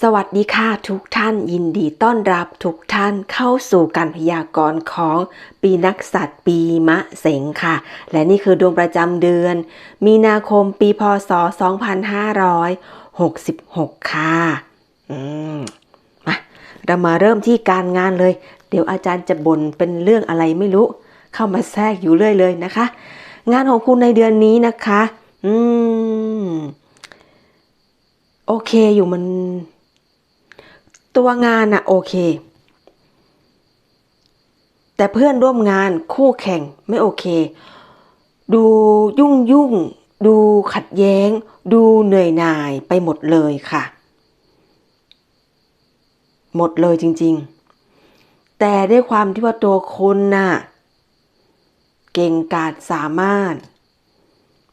สวัสดีค่ะทุกท่านยินดีต้อนรับทุกท่านเข้าสู่การพยากรณ์ของปีนักสัตว์ปีมะเสงค่ะ และนี่คือดวงประจำเดือน มีนาคมปีพศ 2566 ค่ะอืมมาเรามาเริ่มที่การงานเลย เดี๋ยวอาจารย์จะบ่นเป็นเรื่องอะไรไม่รู้ เข้ามาแทรกอยู่เรื่อยเลยนะคะ งานของคุณในเดือนนี้นะคะ อืม โอเคอยู่มัน ตัวงานอะโอเค แต่เพื่อนร่วมงานคู่แข่งไม่โอเค ดูยุ่งยุ่ง ดูขัดแย้ง ดูเหนื่อยหน่ายไปหมดเลยค่ะ หมดเลยจริง ๆ แต่ด้วยความที่ว่าตัวคนน่ะ เก่งกาจสามารถ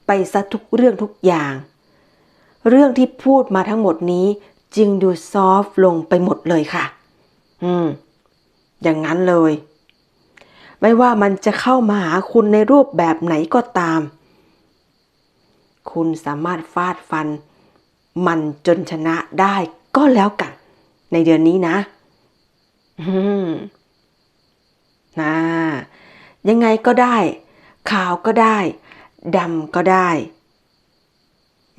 ไปซะทุกเรื่องทุกอย่าง เรื่องที่พูดมาทั้งหมดนี้ จึงดูซอฟต์ลงไปหมดเลยค่ะ อืม อย่างนั้นเลย ไม่ว่ามันจะเข้ามาหาคุณในรูปแบบไหนก็ตาม คุณสามารถฟาดฟัน มันจนชนะได้ก็แล้วกัน ในเดือนนี้นะ อืมนะยังไงก็ได้ ขาวก็ได้ดำก็ได้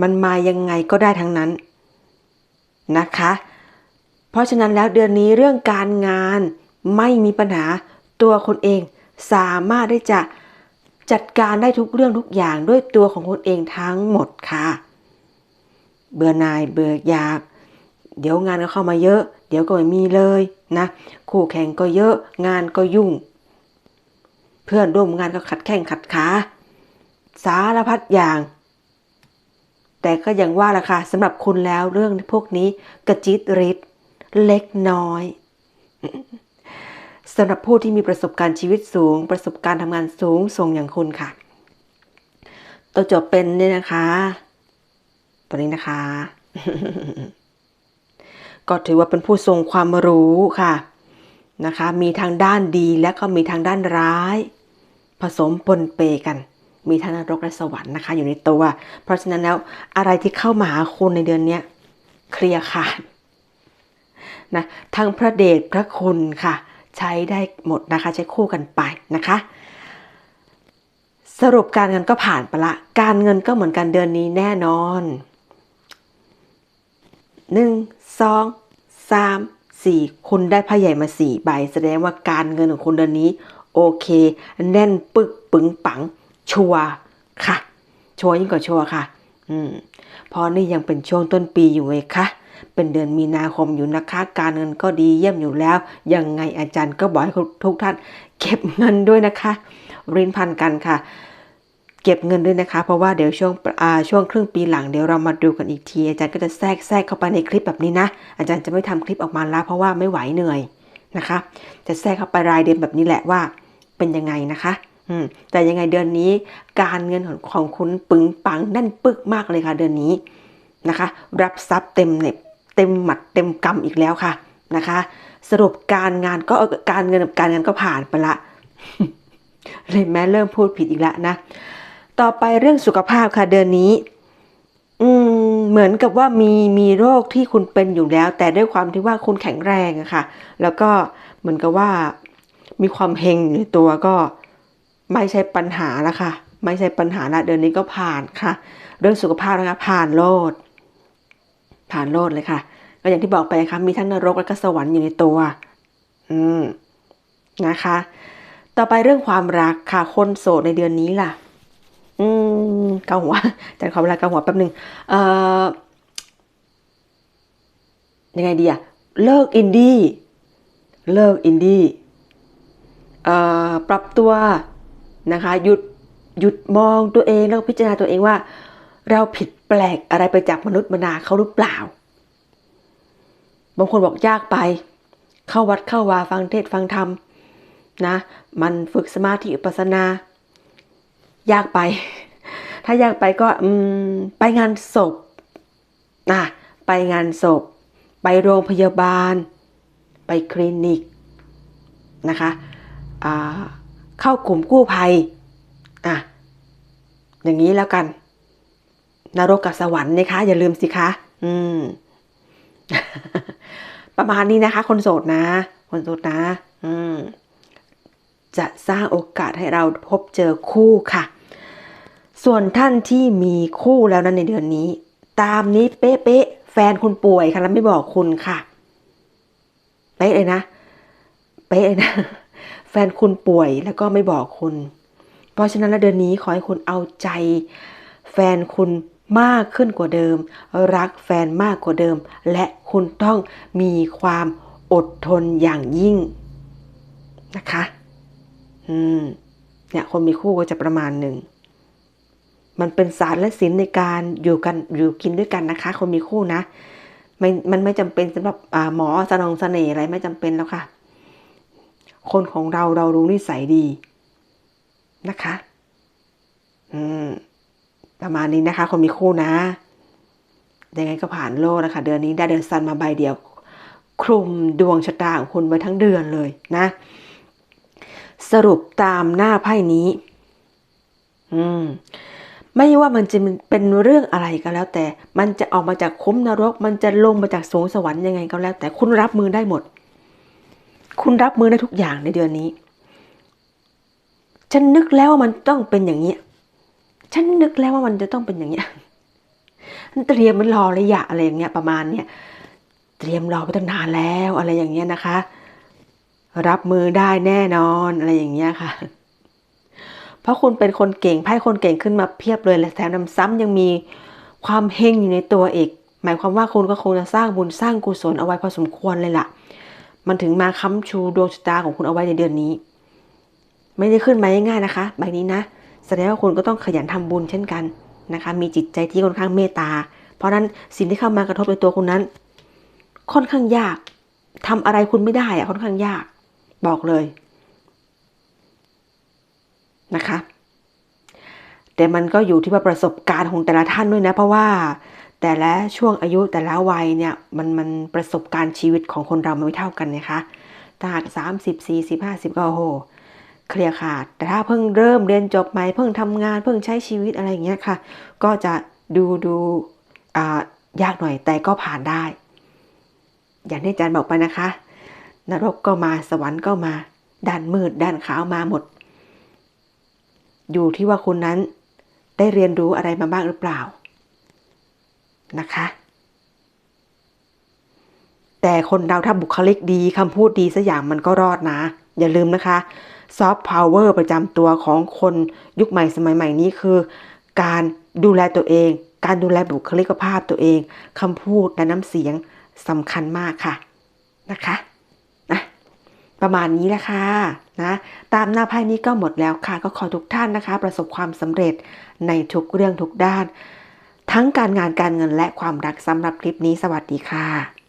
มันมายังไงก็ได้ทั้งนั้น นะคะ เพราะฉะนั้นแล้วเดือนนี้เรื่องการงานไม่มีปัญหาตัวคนเองสามารถได้จะจัดการได้ทุกเรื่องทุกอย่างด้วยตัวของคนเองทั้งหมดค่ะ เบื่อหน่ายเบื่ออยาก เดี๋ยวงานก็เข้ามาเยอะ เดี๋ยวก็ไม่มีเลยนะคู่แข่งก็เยอะงานก็ยุ่ง เพื่อนร่วมงานก็ขัดแข้งขัดขาสารพัดอย่าง แต่ก็ยังว่าละค่ะสำหรับคุณแล้วเรื่องพวกนี้กระจิตริดเล็กน้อยสำหรับผู้ที่มีประสบการณ์ชีวิตสูง ประสบการณ์ทำงานสูงส่งอย่างคุณค่ะ ตัวจบเป็นเนี่ยนะคะ ตัวนี้นะคะ ก็ถือว่าเป็นผู้ทรงความรู้ค่ะนะคะ มีทางด้านดีและก็มีทางด้านร้าย ผสมปนเปกัน มีทั้งนรกและสวรรค์นะคะ อยู่ในตัว เพราะฉะนั้นแล้วอะไรที่เข้ามาหาคุณในเดือนนี้เคลียร์ขาดนะทั้งพระเดชพระคุณค่ะ ใช้ได้หมดนะคะ ใช้คู่กันไปนะคะ สรุปการเงินก็ผ่านไปละ การเงินก็เหมือนกันเดือนนี้แน่นอนหนึ่งสองสามสี่คุณได้พ่ใหญ่มาสี่ใบ แสดงว่าการเงินของคุณเดือนนี้ โอเค แน่นปึกปึงปัง ชัวค่ะ ชัวยิ่งกว่าชัวค่ะ อืมพอนี่ยังเป็นช่วงต้นปีอยู่เลยค่ะเป็นเดือนมีนาคมอยู่นะคะ การเงินก็ดีเยี่ยมอยู่แล้ว ยังไงอาจารย์ก็บอกให้ทุกท่าน เก็บเงินด้วยนะคะรินพันกันค่ะ เก็บเงินด้วยนะคะ เพราะว่าเดี๋ยวช่วงช่วงครึ่งปีหลังเดี๋ยวเรามาดูกันอีกที อาจารย์ก็จะแทรกแทรกเข้าไปในคลิปแบบนี้นะ อาจารย์จะไม่ทำคลิปออกมาแล้ว เพราะว่าไม่ไหวเหนื่อยนะคะ จะแทรกเข้าไปรายเดือนแบบนี้แหละว่า เป็นยังไงนะคะ แต่ยังไงเดือนนี้การเงินของของคุณปึงปังแน่นปึกมากเลยค่ะ เดือนนี้นะคะ รับทรัพย์เต็มเน็บเต็มหมัดเต็มกำอีกแล้วค่ะนะคะ สรุปการงานก็การเงินกับการงานก็ผ่านไปละเลยแม้เริ่มพูดผิดอีกแล้วนะ ต่อไปเรื่องสุขภาพค่ะเดือนนี้ อืมเหมือนกับว่ามีมีโรคที่คุณเป็นอยู่แล้ว แต่ด้วยความที่ว่าคุณแข็งแรงอะค่ะ แล้วก็เหมือนกับว่ามีความเฮงในตัวก็ ไม่ใช่ปัญหาล้วค่ะ ไม่ใช่ปัญหาละเดือนนี้ก็ผ่านค่ะ เรื่องสุขภาพนะคะผ่านโลด ผ่านโลดเลยค่ะ ก็อย่างที่บอกไปค่ะมีทั้งนรกและก็สวรรค์อยู่ในตัว อืมนะคะ ต่อไปเรื่องความรักค่ะ คนโสดในเดือนนี้ล่ะ อืมเกาหัวจัดความรักเกาหัวแป๊บหนึ่งเอ่อยังไงดีอะเลิกอินดี้เลิกอินดี้เอ่อปรับตัว นะคะหยุดหยุดมองตัวเองแล้วพิจารณาตัวเองว่า เราผิดแปลกอะไรไปจากมนุษย์มนาเขาหรือเปล่า บางคนบอกยากไป เข้าวัดเข้าวาฟังเทศฟังธรรมนะมันฝึกสมาธิอุปสนา ยากไป ถ้ายากไปก็ไปงานศพนะไปงานศพ ไปโรงพยาบาล ไปคลินิกนะคะอ่า เข้ากลุ่มกู้ภัยอะอย่างนี้แล้วกัน นรกกับสวรรค์นะคะ อย่าลืมสิคะ อืม ประมาณนี้นะคะ คนโสดนะ คนโสดนะ อืม จะสร้างโอกาสให้เราพบเจอคู่ค่ะ ส่วนท่านที่มีคู่แล้วนั้นในเดือนนี้ ตามนี้เป๊ะๆแฟนคุณป่วยค่ะแล้วไม่บอกคุณค่ะ เป๊ะเลยนะ เป๊ะเลยนะ แฟนคุณป่วยแล้วก็ไม่บอกคุณ เพราะฉะนั้นแล้วเดือนนี้ขอให้คุณเอาใจ แฟนคุณมากขึ้นกว่าเดิม รักแฟนมากกว่าเดิม และคุณต้องมีความอดทนอย่างยิ่งนะคะ อืม เนี่ยคนมีคู่ก็จะประมาณหนึ่ง มันเป็นศาสตร์และศิลป์ในการอยู่กันอยู่กินด้วยกันนะคะ คนมีคู่นะม่มันไม่จำเป็นสำหรับหมอสนองเสน่ห์อะไรไม่จำเป็นแล้วค่ะ คนของเราเรารู้นิสัยดีนะคะ อืม ประมาณนี้นะคะ คนมีคู่นะ ยังไงก็ผ่านโลกนะคะ เดือนนี้ได้เดือนซันมาใบเดียว คลุมดวงชะตาของคุณไว้ทั้งเดือนเลยนะ สรุปตามหน้าไพ่นี้ อืม ไม่ว่ามันจะเป็นเรื่องอะไรก็แล้ว แต่ มันจะออกมาจากคุ้มนรก มันจะลงมาจากสวงสวรรค์ยังไงก็แล้ว แต่คุณรับมือได้หมด คุณรับมือได้ทุกอย่างในเดือนนี้ ฉันนึกแล้วว่ามันต้องเป็นอย่างนี้ฉันนึกแล้วว่ามันจะต้องเป็นอย่างเนี้ยเตรียมมันรอระยะอะไรอย่างเงี้ย ประมาณเนี้ยเตรียมรอไปตั้งนานแล้วอะไรอย่างเงี้ยนะคะ รับมือได้แน่นอนอะไรอย่างเงี้ยค่ะ เพราะคุณเป็นคนเก่งไพ่คนเก่งขึ้นมาเพียบเลยและแถมนำซ้ำยังมีความเฮงอยู่ในตัวอีก หมายความว่าคุณก็คงจะสร้างบุญสร้างกุศลเอาไว้พอสมควรเลยล่ะ มันถึงมาค้ำชูดวงชะตาของคุณเอาไว้ในเดือนนี้ ไม่ได้ขึ้นมาง่ายๆนะคะ ใบนี้นะ แสดงว่าคุณก็ต้องขยันทำบุญเช่นกันนะคะ มีจิตใจที่ค่อนข้างเมตตา เพราะนั้นสิ่งที่เข้ามากระทบในตัวคุณนั้น ค่อนข้างยากทำอะไรคุณไม่ได้อะค่อนข้างยาก บอกเลยนะคะแต่มันก็อยู่ที่ว่าประสบการณ์ของแต่ละท่านด้วยนะ เพราะว่า แต่ละช่วงอายุแต่ละวัยเนี่ยมันมันประสบการณ์ชีวิตของคนเรามไม่เท่ากันนะคะถ้าหากสามสิบสี่สิบห้าสิบก็โอ้โหเคลียร์ขาด แต่ถ้าเพิ่งเริ่มเรียนจบใหม่เพิ่งทำงานเพิ่งใช้ชีวิตอะไรอย่างเงี้ยค่ะ ก็จะดูดูอ่ายากหน่อยแต่ก็ผ่านได้ อย่างที่อาจารย์บอกไปนะคะ นรกก็มาสวรรค์ก็มา ด้านมืดด้านขาวมาหมด อยู่ที่ว่าคุณนั้นได้เรียนรู้อะไรมาบ้างหรือเปล่า นะคะ แต่คนเราถ้าบุคลิกดีคำพูดดีสักอย่างมันก็รอดนะ อย่าลืมนะคะซอฟต์พาวเวอร์ประจำตัวของคนยุคใหม่สมัยใหม่นี้คือ การดูแลตัวเอง การดูแลบุคลิกภาพตัวเองคำพูดและน้ำเสียงสำคัญมากค่ะนะคะนะประมาณนี้แหละค่ะนะตามหน้าไพ่นี้ก็หมดแล้วค่ะ ก็ขอทุกท่านนะคะ ประสบความสำเร็จในทุกเรื่องทุกด้าน ทั้งการงานการเงินและความรักสำหรับคลิปนี้สวัสดีค่ะ